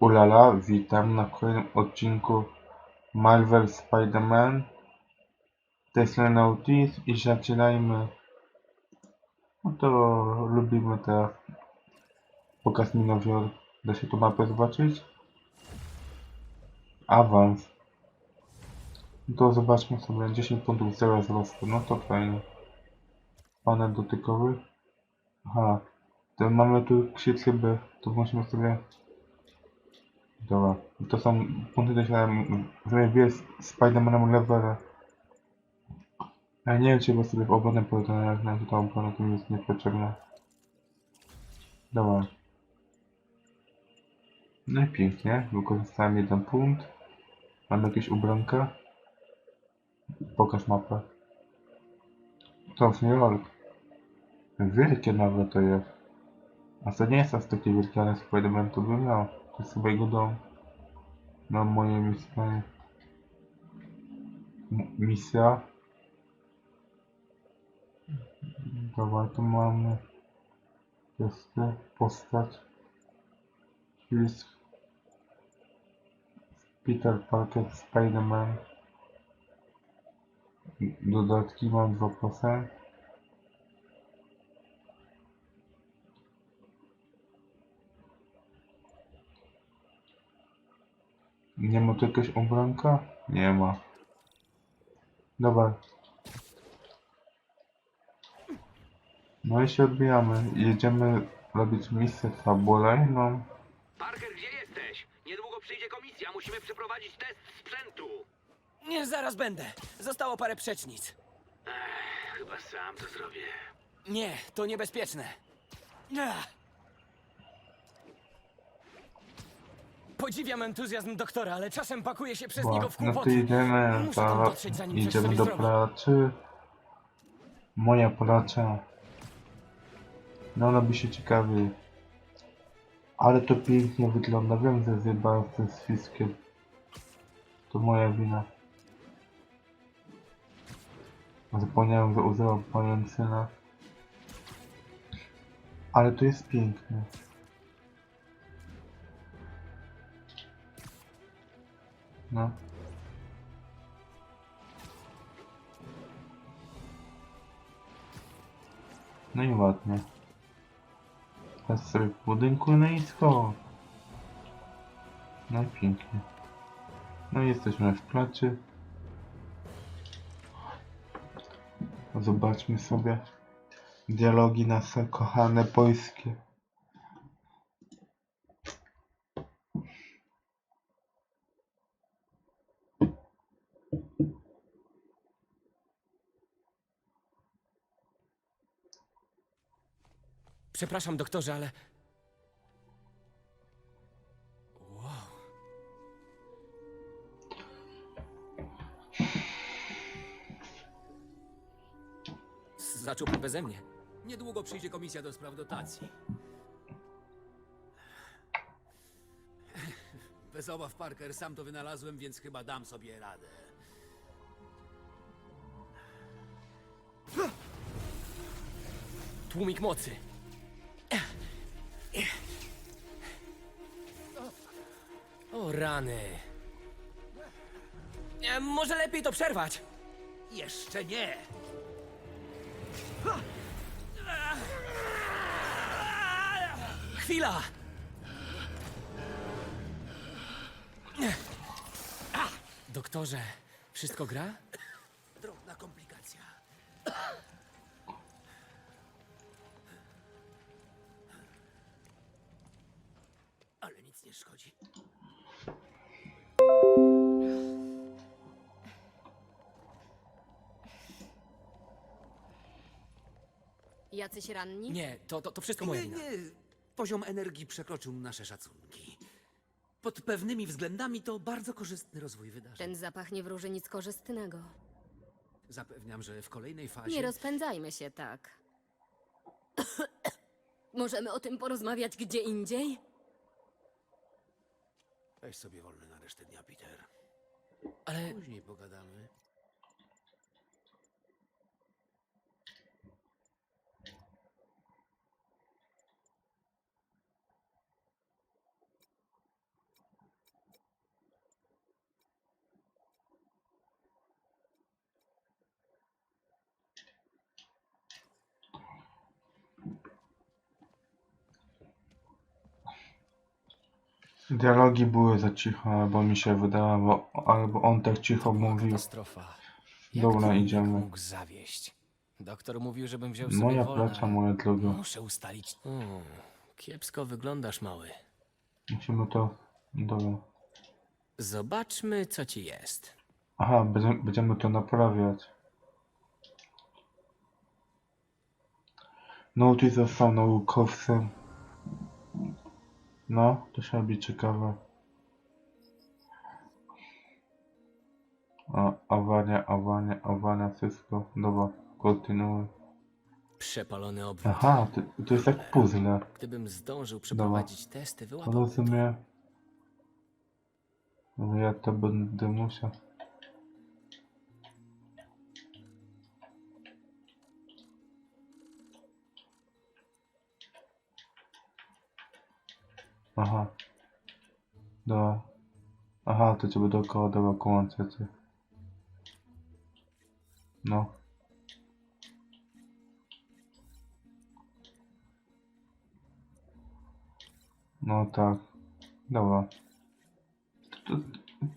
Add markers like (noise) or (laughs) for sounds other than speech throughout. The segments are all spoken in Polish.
Ulala, witam na kolejnym odcinku Marvel Spider-Man. Tesla Nautis i zaczynajmy. No to lubimy teraz pokaz minowior. Da się tu mapę zobaczyć? Awans. No to zobaczmy sobie 10 punktów zdrowia wzrostu. No to fajnie. Panel dotykowy. Aha. To mamy tu krzyczyby. To musimy sobie Dobra, to są punkty doświadczenia, żeby wie Spider-Manem levela. Ja nie wiem, czy sobie w obronę polecam, jak na to ta obrona to mi jest niepotrzebna. Dobra. No i pięknie, wykorzystałem jeden punkt. Mam jakieś ubranka. Pokaż mapę. To w New York. Wielkie nawet to jest. A to nie jest aż takie wielkie, ale Spider-Man to by miał. To jest chyba jego dom. Na moje mieszkanie. Misja. Dobra, tu mamy. Tu postać. Jest Peter Parker, Spider-Man. Dodatki mam 2%. Nie ma tu jakiegoś obranka? Nie ma. Dobra. No i się odbijamy. Jedziemy robić misję fabularną. Parker, gdzie jesteś? Niedługo przyjdzie komisja, musimy przeprowadzić test sprzętu. Nie, zaraz będę. Zostało parę przecznic. Chyba sam to zrobię. Nie, to niebezpieczne. Ach. Podziwiam entuzjazm doktora, ale czasem pakuje się przez niego w no to kłopoty. jedziemy, Muszę tam to dotrzeć, zanim coś idziemy do zrobię. pracy. Moja praca. No ona by się ciekawi. Ale to pięknie wygląda. Wiem, że zjebałem z tym swiskiem. To moja wina. Zapomniałem, że użyłam pajęczyna. Ale to jest piękne. No. No i ładnie. Teraz sobie w budynku no i. No i pięknie. No i jesteśmy w placzy. Zobaczmy sobie dialogi nasze kochane polskie. Przepraszam, doktorze, ale... Wow. Zaczął pan beze mnie. Niedługo przyjdzie komisja do spraw dotacji. Bez obaw, Parker, sam to wynalazłem, więc chyba dam sobie radę. Tłumik mocy. Rany. E, może lepiej to przerwać. Jeszcze nie! Chwila! Doktorze, wszystko gra? Jacyś ranni? Nie, to, to, to wszystko moja Nie, wina. nie. Poziom energii przekroczył nasze szacunki. Pod pewnymi względami to bardzo korzystny rozwój wydarzeń. Ten zapach nie wróży nic korzystnego. Zapewniam, że w kolejnej fazie... Nie rozpędzajmy się tak. (coughs) Możemy o tym porozmawiać gdzie indziej? Weź sobie wolny na resztę dnia, Peter. Ale Później pogadamy. Dialogi były za cicho, albo mi się wydawało, albo on tak cicho mówił. katastrofa. Dobra, idziemy. mógł zawieść. Doktor mówił, żebym wziął sobie Moja wolne. praca, moja droga. Muszę ustalić... Mm, kiepsko wyglądasz, mały. Musimy to... Dobra. Zobaczmy, co ci jest. Aha, będziemy, będziemy to naprawiać. No, ty został naukowcem. No, to się robi ciekawe. A, awaria, awaria, awaria, wszystko. Dobra, kontynuuj. Przepalony obwód. Aha, to, to jest jak puzzle. Gdybym zdążył przeprowadzić testy, wyłapał. Rozumiem. Ale ja to będę musiał. Aha. Dobra. Aha, to ciebie dookoła dała kołączecie. No. No tak. Dobra. To,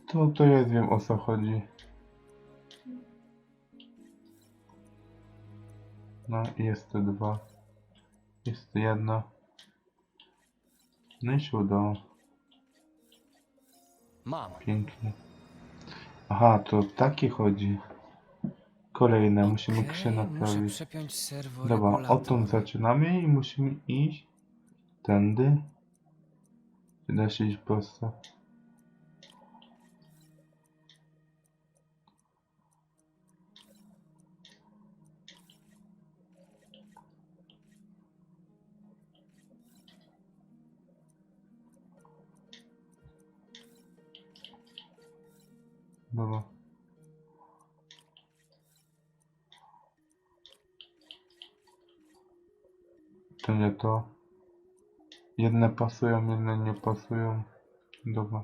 to, to wiem o co chodzi. No jest to dwa. Jest to jedna. No i się udało. Mam. Pięknie. Aha, to takie chodzi. Kolejne, musimy Okej, się naprawić. Dobra, odtąd zaczynamy i musimy iść tędy. Da się iść prosto. Dobra. To nie to. Jedne pasują, jedne nie pasują. Dobra.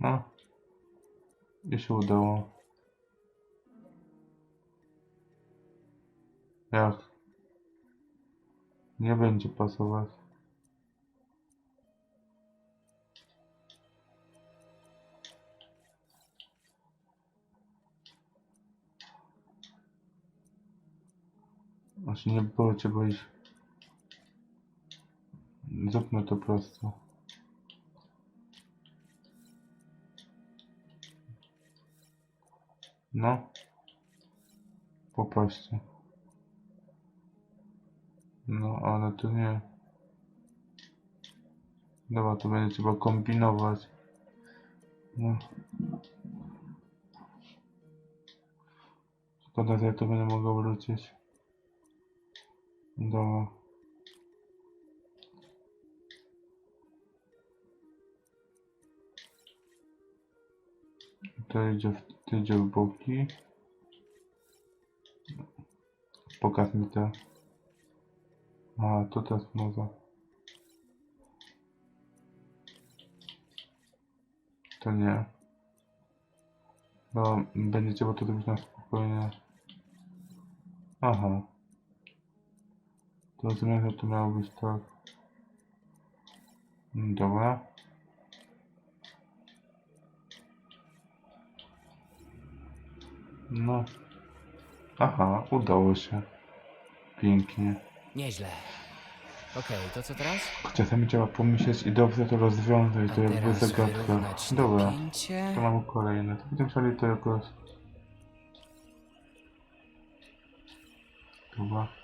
No. I się udało. Jak? Nie będzie pasować. Aż nie było cię boić. Zróbmy to prosto. No. Popatrzcie. No, ale to nie. Dobra, to będzie trzeba kombinować. No. Szkoda, że ja to będę mogła wrócić. Dobra. To idzie w, to idzie w boki. Pokaż mi te. A, to też może. To nie. No, będzie trzeba to zrobić na spokojnie. Aha. To rozumiem, że to miało być tak. Dobra. No. Aha, udało się. Pięknie. Nieźle. Okej, to co teraz? Czasami trzeba pomyśleć i dobrze to rozwiązać, to jakby teraz zagadka. wyrównać Dobra, napięcie. to mamy kolejne. To będziemy musieli to jakoś... Dobra.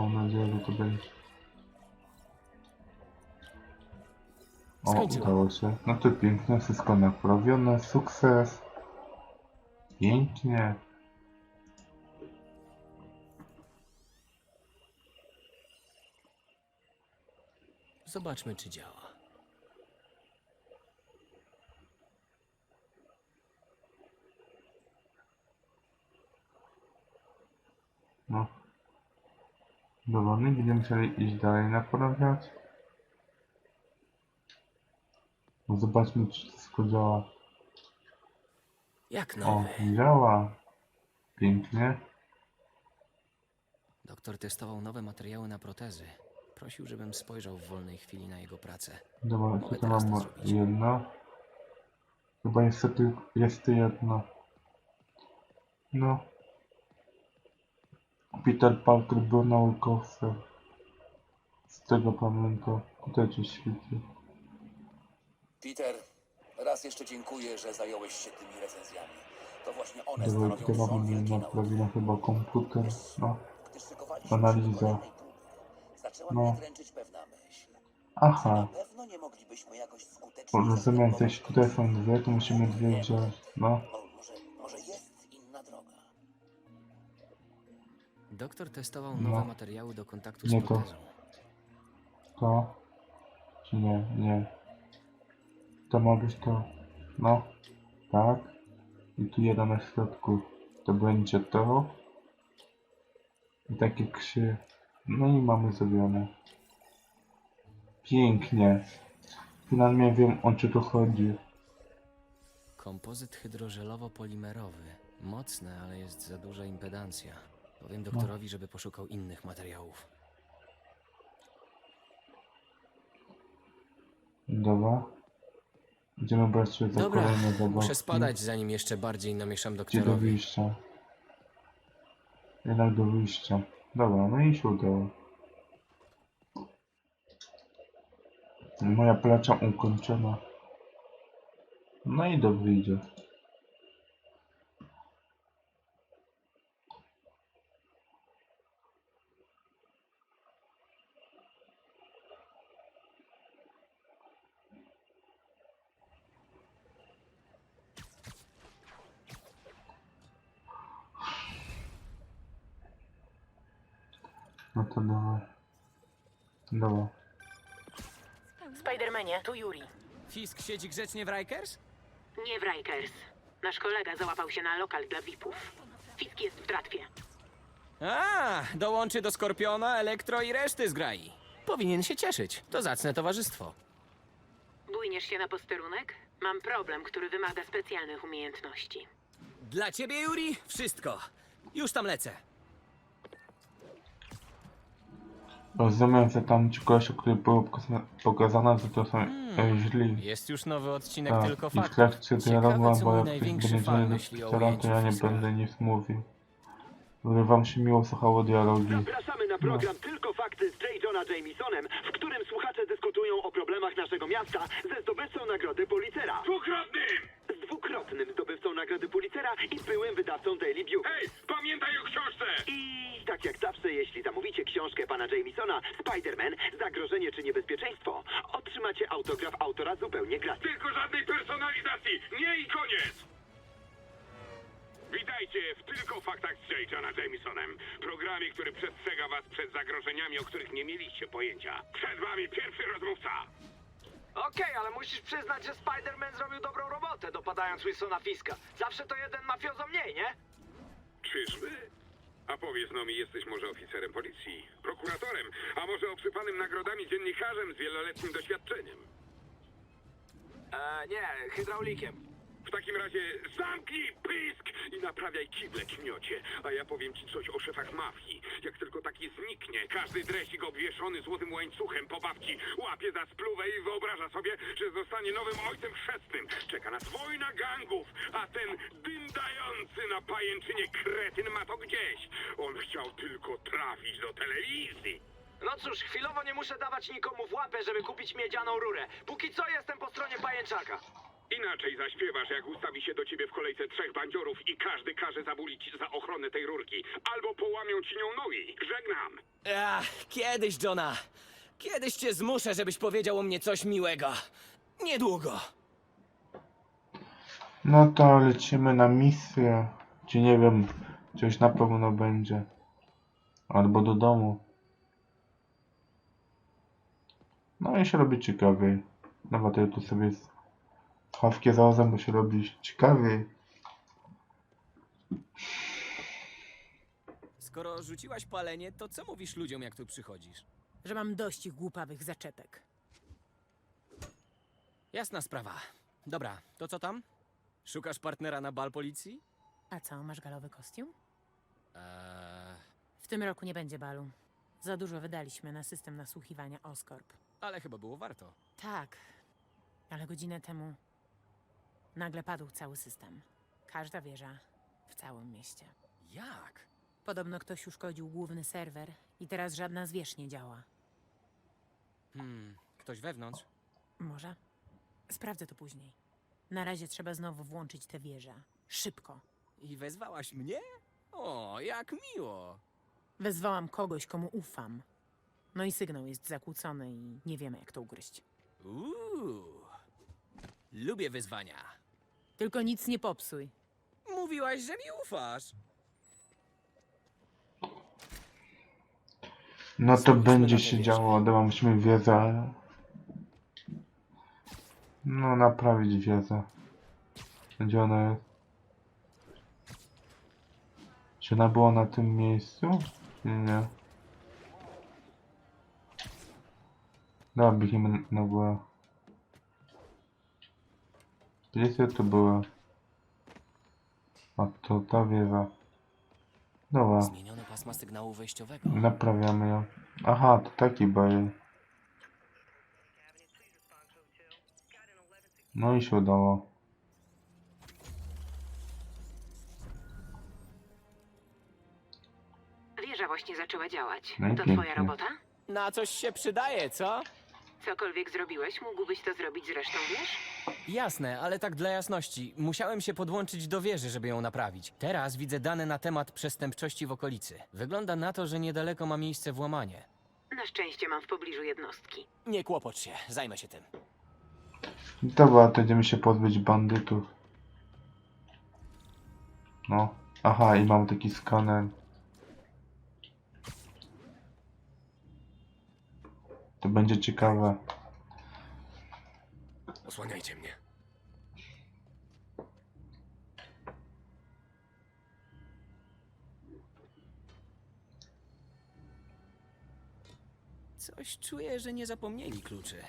Mam nadzieję, że to będzie... O, udało się. No to piękne, wszystko naprawione, sukces. Pięknie. Zobaczmy, czy działa. No. Dowolny, będziemy musieli iść dalej naprawiać. No zobaczmy, czy wszystko działa. Jak O, nowy. działa. Pięknie. Doktor testował nowe materiały na protezy. Prosił, żebym spojrzał w wolnej chwili na jego pracę. Dobra, Mogę tutaj teraz to mam zrobić. jedno. Chyba niestety jest jedno. No. Peter Parker był naukowcem. Z tego pamiętam. Tutaj coś świeci. Peter, raz jeszcze dziękuję, że zająłeś się tymi recenzjami. To właśnie one Dobra, stanowią mamy wielkiej nauki. naprawione chyba komputer. No. Gdy szykowaliśmy Analiza. się do kolejnej próby, zaczęła No. mnie dręczyć pewna myśl. Aha. Na pewno nie moglibyśmy jakoś skutecznie są dwie, to musimy dwie wziąć. No. Doktor testował No. nowe materiały do kontaktu z Nie to. protezą. To. Czy nie? Nie. To ma być to. No. Tak. I tu jeden na środku. To będzie to. I takie krzy. No i mamy zrobione. Pięknie. Finalnie wiem o co tu chodzi. Kompozyt hydrożelowo-polimerowy. Mocny, ale jest za duża impedancja. Powiem doktorowi, żeby poszukał innych materiałów. Dobra. Będziemy brać się za Dobra, kolejne (laughs) zabawki. muszę spadać, zanim jeszcze bardziej namieszam Gdzie do doktorowi. wyjścia? Jednak do wyjścia. Dobra, no i się udało. Moja praca ukończona. No i do wyjdzie. No to dawaj. Dobra. Spidermanie, tu Yuri. Fisk siedzi grzecznie w Rikers? Nie w Rikers. Nasz kolega załapał się na lokal dla VIP-ów. Fisk jest w tratwie. A, dołączy do Skorpiona, Elektro i reszty zgrai. Powinien się cieszyć. To zacne towarzystwo. Bójniesz się na posterunek? Mam problem, który wymaga specjalnych umiejętności. Dla ciebie, Yuri, wszystko. Już tam lecę. Rozumiem, że tam ci koleś, który było pokazane, pokazane że to są hmm. źli. Jest już nowy odcinek Tak, tylko i w faktów. trakcie Ciekawe, dialogu, co bo mój jak ktoś największy będzie fan myśli o Petera, to ujęciu ja nie będę nic mówił. Żeby wam się miło słuchało dialogi. Zapraszamy na program Tylko Fakty z J. Johna Jamesonem, w którym słuchacze dyskutują o problemach naszego miasta ze zdobywcą nagrody Pulitzera. Dwukrotnym! Dwukrotnym zdobywcą nagrody Pulitzera i byłym wydawcą Daily View. Hej, pamiętaj o książce! I tak jak zawsze, jeśli zamówicie książkę pana Jamesona, Spider-Man, Zagrożenie czy Niebezpieczeństwo, otrzymacie autograf autora zupełnie gratis. Tylko żadnej personalizacji! Nie i koniec! Witajcie w Tylko Faktach z. Johna Jamesonem, programie, który przestrzega was przed zagrożeniami, o których nie mieliście pojęcia. Przed wami pierwszy rozmówca. Okej, ale musisz przyznać, że Spider-Man zrobił dobrą robotę, dopadając Wilsona Fiska. Zawsze to jeden mafiozo mniej, nie? Czyżby? A powiedz no mi, jesteś może oficerem policji, prokuratorem, a może obsypanym nagrodami dziennikarzem z wieloletnim doświadczeniem? E, nie, hydraulikiem. W takim razie zamknij pysk i naprawiaj kible kmiocie. A ja powiem ci coś o szefach mafii. Jak tylko taki zniknie, każdy dresik obwieszony złotym łańcuchem po babci łapie za spluwę i wyobraża sobie, że zostanie nowym ojcem chrzestnym. Czeka nas wojna gangów, a ten dyndający na pajęczynie kretyn ma to gdzieś. On chciał tylko trafić do telewizji. No cóż, chwilowo nie muszę dawać nikomu w łapę, żeby kupić miedzianą rurę. Póki co jestem po stronie pajęczaka. Inaczej zaśpiewasz, jak ustawi się do ciebie w kolejce trzech bandziorów i każdy każe zabulić za ochronę tej rurki. Albo połamią ci nią nogi. Żegnam. Ach, kiedyś, Johna. Kiedyś cię zmuszę, żebyś powiedział o mnie coś miłego. Niedługo. No to lecimy na misję. Czy nie wiem, coś na pewno będzie. Albo do domu. No i się robi ciekawiej. Nawet ja tu sobie schawki zarazem, bo się robi ciekawiej. Skoro rzuciłaś palenie, to co mówisz ludziom, jak tu przychodzisz? że mam dość ich głupawych zaczepek. Jasna sprawa. Dobra, to co tam? Szukasz partnera na bal policji? A co, masz galowy kostium? Eee, W tym roku nie będzie balu. Za dużo wydaliśmy na system nasłuchiwania Oscorp. Ale chyba było warto. Tak, ale godzinę temu nagle padł cały system. Każda wieża w całym mieście. Jak? Podobno ktoś uszkodził główny serwer i teraz żadna z wież nie działa. Hmm, ktoś wewnątrz? Może? Sprawdzę to później. Na razie trzeba znowu włączyć tę wieżę. Szybko. I wezwałaś mnie? O, jak miło! Wezwałam kogoś, komu ufam. No i sygnał jest zakłócony i nie wiemy, jak to ugryźć. Uuu. Lubię wyzwania. Tylko nic nie popsuj. Mówiłaś, że mi ufasz. No to Spójrzmy będzie się działo. Dobra, musimy wiedzę. No, naprawić wiedzę. Gdzie ona jest? Czy ona była na tym miejscu? Nie, nie. Dobra, biegniemy na górę. Gdzie to była? A to ta wieża. Dobra. Zmieniono pasma sygnału wejściowego. Naprawiamy ją. Aha, to taki bajer. No i się udało. Wieża właśnie zaczęła działać. No i To pięknie. twoja robota? Na coś się przydaje, co? Cokolwiek zrobiłeś, mógłbyś to zrobić z resztą wież? Jasne, ale tak dla jasności. Musiałem się podłączyć do wieży, żeby ją naprawić. Teraz widzę dane na temat przestępczości w okolicy. Wygląda na to, że niedaleko ma miejsce włamanie. Na szczęście mam w pobliżu jednostki. Nie kłopocz się, zajmę się tym. Dobra, to idziemy się pozbyć bandytów. No. Aha, i mam taki skaner. To będzie ciekawe. Osłaniajcie mnie. Coś czuję, że nie zapomnieli kluczy.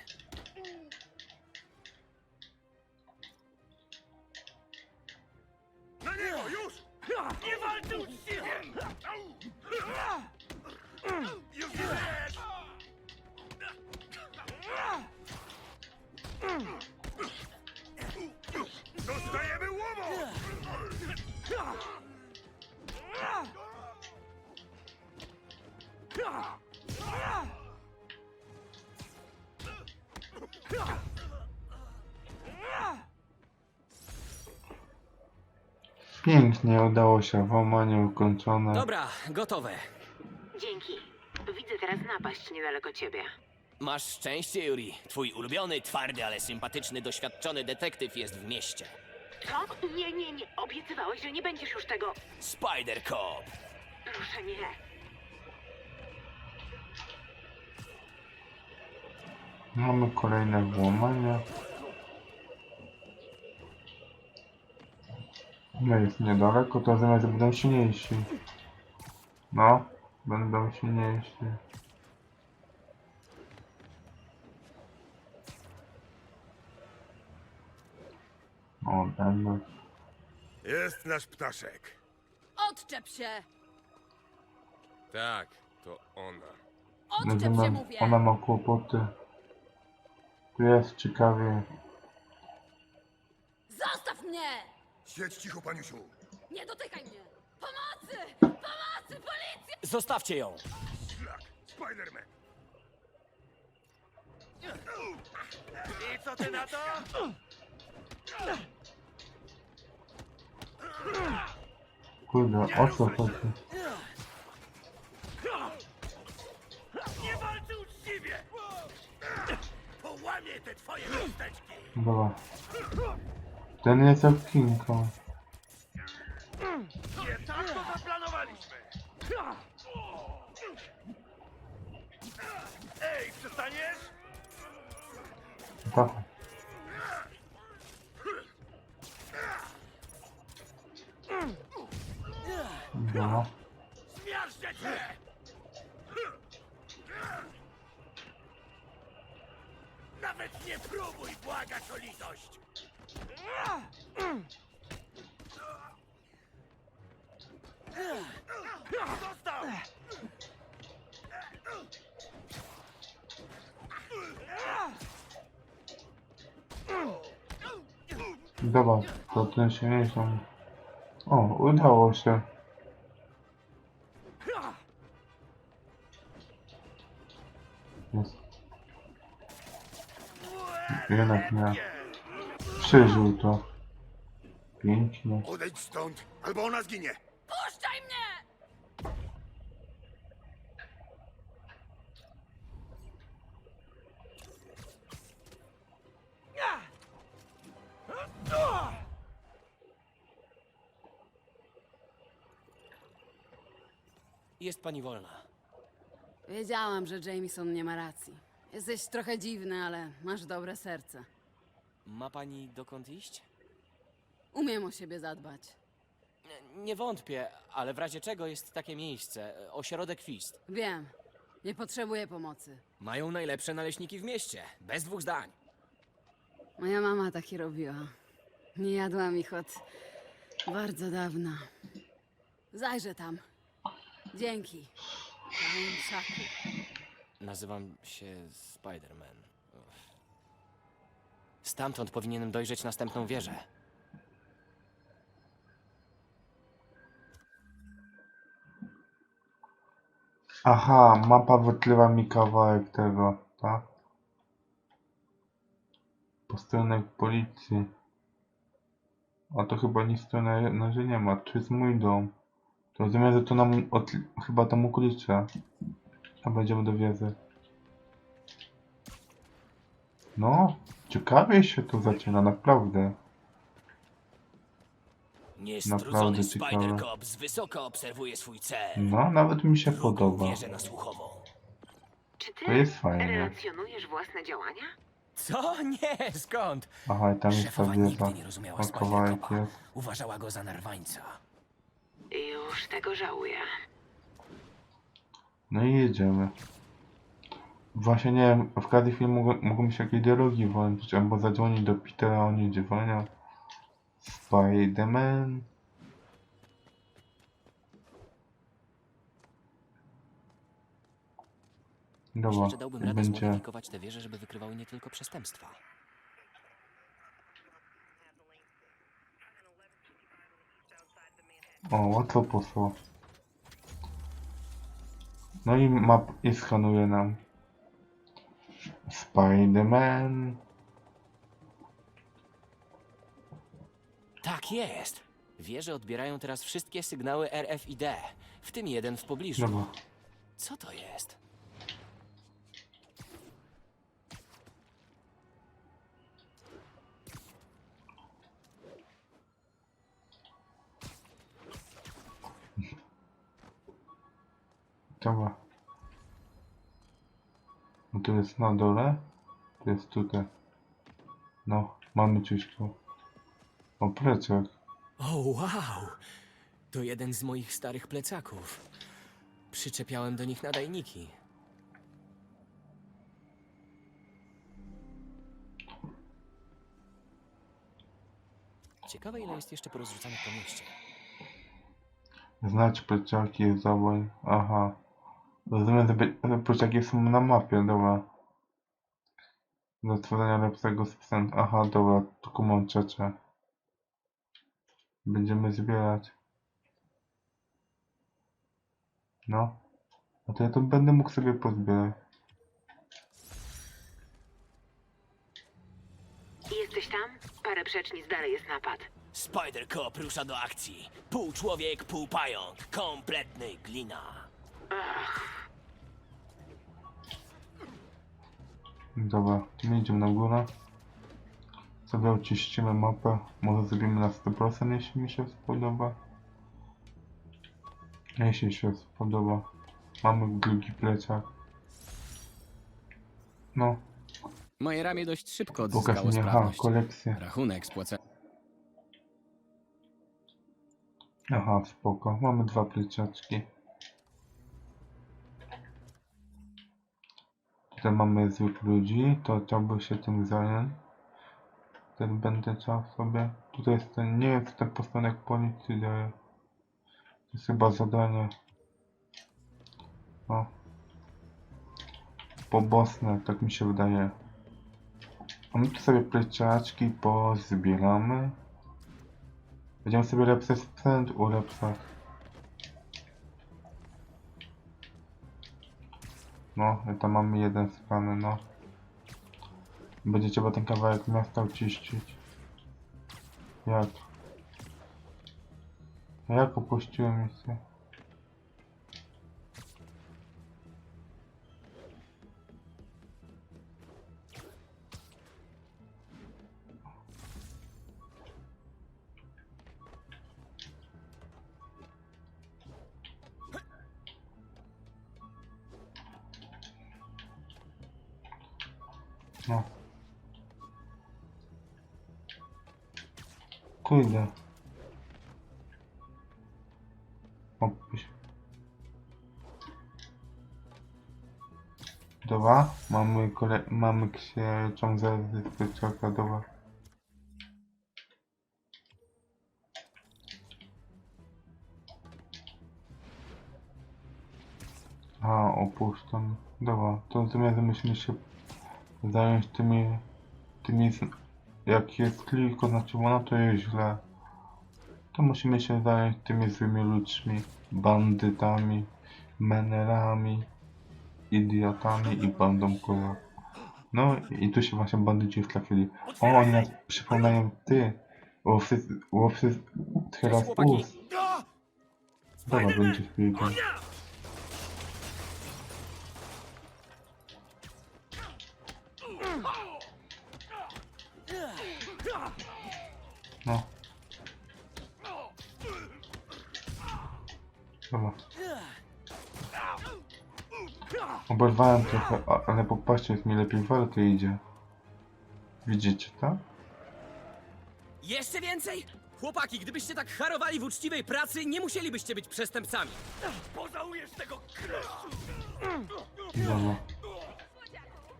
Pięknie, udało się. Włamanie ukończone. Dobra, gotowe. Dzięki. Widzę teraz napaść niedaleko ciebie. Masz szczęście, Yuri. Twój ulubiony, twardy, ale sympatyczny, doświadczony detektyw jest w mieście. Co? Nie, nie, nie. Obiecywałeś, że nie będziesz już tego... Spider Cop. Proszę nie. Mamy kolejne włamania. No jest niedaleko, to zamiast będą silniejsi. No, będą silniejsi. O, będą. Jest nasz ptaszek. Odczep się! Tak, to ona. Odczep się, Ona, mówię! ona ma kłopoty. Tu jest ciekawie. Zostaw mnie! Siedź cicho, paniusiu. Nie dotykaj mnie! Pomocy! Pomocy! Policja! Zostawcie ją. Szlak, Spiderman. I co ty na to? Kurde, o co chodzi? Nie walczy uczciwie! Połamie te twoje chusteczki! Dobra. Ten jest Kong. Nie tak to zaplanowaliśmy! Ej, przestaniesz? Tak. Dobra. Zmiażdżę cię! Nawet nie próbuj błagać o litość! 你在忙？突然训练什么？哦，我打过去了。没事。你那啥？Przeżył to. Pięknie. Odejdź stąd, albo ona zginie! Puszczaj mnie! Jest pani wolna. Wiedziałam, że Jameson nie ma racji. Jesteś trochę dziwny, ale masz dobre serce. Ma pani dokąd iść? Umiem o siebie zadbać. Nie, nie wątpię, ale w razie czego jest takie miejsce. e, Ośrodek Fist. Wiem. Nie potrzebuję pomocy. Mają najlepsze naleśniki w mieście. Bez dwóch zdań. Moja mama taki robiła. Nie jadłam ich od bardzo dawna. Zajrzę tam. Dzięki. Panie Szaku. Nazywam się Spider-Man. Stamtąd powinienem dojrzeć następną wieżę. Aha, mapa wykrywa mi kawałek tego, tak? Posterunek policji. A to chyba nic tu na, na razie nie ma. Tu jest mój dom. To rozumiem, że to nam od, chyba tam ukrycie. A będziemy do wiedzy. No, ciekawie się tu zaczyna, naprawdę. Naprawdę Niestrudzony ciekawe. Spider-Cop z wysoka obserwuje swój cel. No, nawet mi się podoba. wieżę nasłuchową. Czy ty To jest fajne. relacjonujesz własne działania? Co? Nie, skąd? Aha, i tam jest ta Szefowa wieża. nigdy nie rozumiała O, kawałek Spider-Copa. jest. Uważała go za narwańca. Już tego żałuję. No i jedziemy. Właśnie nie wiem, w każdej chwili mogą, mogą się jakieś dialogi włączyć, albo zadzwonić do Petera, a on nie dzwonią. Spider-Man. Dobra, Myślę, że dałbym radę będzie... zmodyfikować te wieże, żeby wykrywały nie tylko przestępstwa. O, łatwo poszło. No i map i skanuje nam. Spider-Man. Tak jest. Wieże odbierają teraz wszystkie sygnały RFID, w tym jeden w pobliżu. Dobra. Co to jest? To jest na dole. To jest tutaj. No, mamy coś tu. O, plecak. O, wow! To jeden z moich starych plecaków. Przyczepiałem do nich nadajniki. Ciekawe, ile jest jeszcze porozrzucanych po mieście. Znać plecaki, zawoń. Aha. Rozumiem, że plecaki są na mapie, dobra. Do stworzenia lepszego sprzętu. Aha, dobra, tylko mam czecze. Będziemy zbierać. No. A to ja to będę mógł sobie pozbierać. Jesteś tam? Parę przecznic dalej jest napad. Spider-Cop rusza do akcji. Pół człowiek, pół pająk. Kompletny glina. Dobra, my idziemy na górę. Sobie oczyścimy mapę. Może zrobimy na 100%, jeśli mi się spodoba. Jeśli się spodoba. Mamy drugi plecak. No, Moje ramię dość szybko pokaż mi, aha, kolekcję. Rachunek spłacony. Aha, spoko. Mamy dwa pleciaczki. Tutaj mamy złych ludzi, to chciałby się tym zająć. Ten będę chciał sobie. Tutaj jest ten, nie jest ten posterunek policji. To jest chyba zadanie. O. Pobosne, tak mi się wydaje. A my tu sobie pleciaczki pozbieramy. Będziemy sobie lepszy sprzęt ulepszać. No, i tam mamy jeden skan, no. Będzie trzeba ten kawałek miasta oczyścić. Jak? Jak opuściłem misję? Mamy się ciągle z czeka, dobra. A, opuszczam. Dobra, to razem musimy się zająć tymi... tymi... Jak jest klik oznaczona, to jest źle. To musimy się zająć tymi złymi ludźmi, bandytami, menerami, idiotami i bandą kola. No i tu się właśnie bandyci już trafili. O, oni nas przypominają ty. Łowcy, łowcy teraz us. Dobra, będzie chwilkę. Oberwałem trochę, a- ale popatrzcie, jak mi lepiej walkę idzie. Widzicie to? Jeszcze więcej? Chłopaki, gdybyście tak harowali w uczciwej pracy, nie musielibyście być przestępcami. Dobra.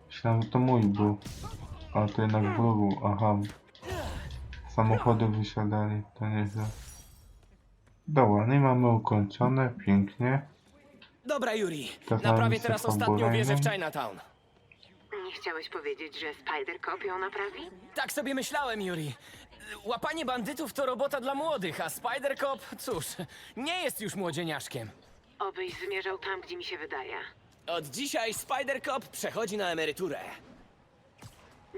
Myślałem, że to mój był. Ale to jednak wróg, aha. Samochody wysiadali, to nieźle. Dobra, no i mamy ukończone, pięknie. Dobra, Yuri. Naprawię teraz ostatnią wieżę w. Chinatown. Nie chciałeś powiedzieć, że Spider-Cop ją naprawi? Tak sobie myślałem, Yuri. Łapanie bandytów to robota dla młodych, a Spider-Cop, cóż, nie jest już młodzieniaszkiem. Obyś zmierzał tam, gdzie mi się wydaje. Od dzisiaj Spider-Cop przechodzi na emeryturę.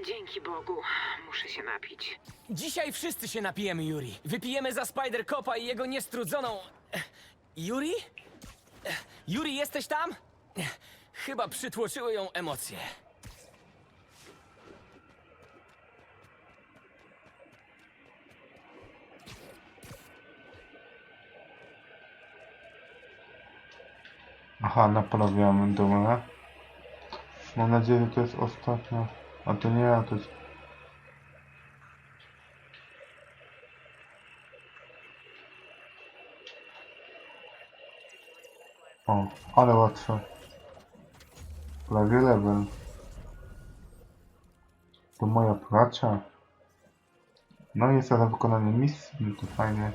Dzięki Bogu, muszę się napić. Dzisiaj wszyscy się napijemy, Yuri. Wypijemy za Spider-Copa i jego niestrudzoną... Yuri? Yuri, jesteś tam? Chyba przytłoczyły ją emocje. Aha, naprawiamy, dobra. Mam nadzieję, że to jest ostatnia. A to nie, to jest... Ale łatwe. Prawie level. To moja praca. No i za wykonanie misji, no to fajnie.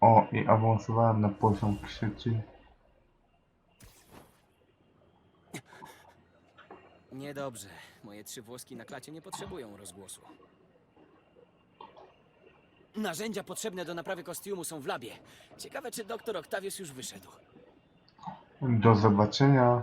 O, i awansowałem na poziom trzeci. Niedobrze. Moje trzy włoski na klacie nie potrzebują rozgłosu. Narzędzia potrzebne do naprawy kostiumu są w labie. Ciekawe, czy doktor Octavius już wyszedł. Do zobaczenia.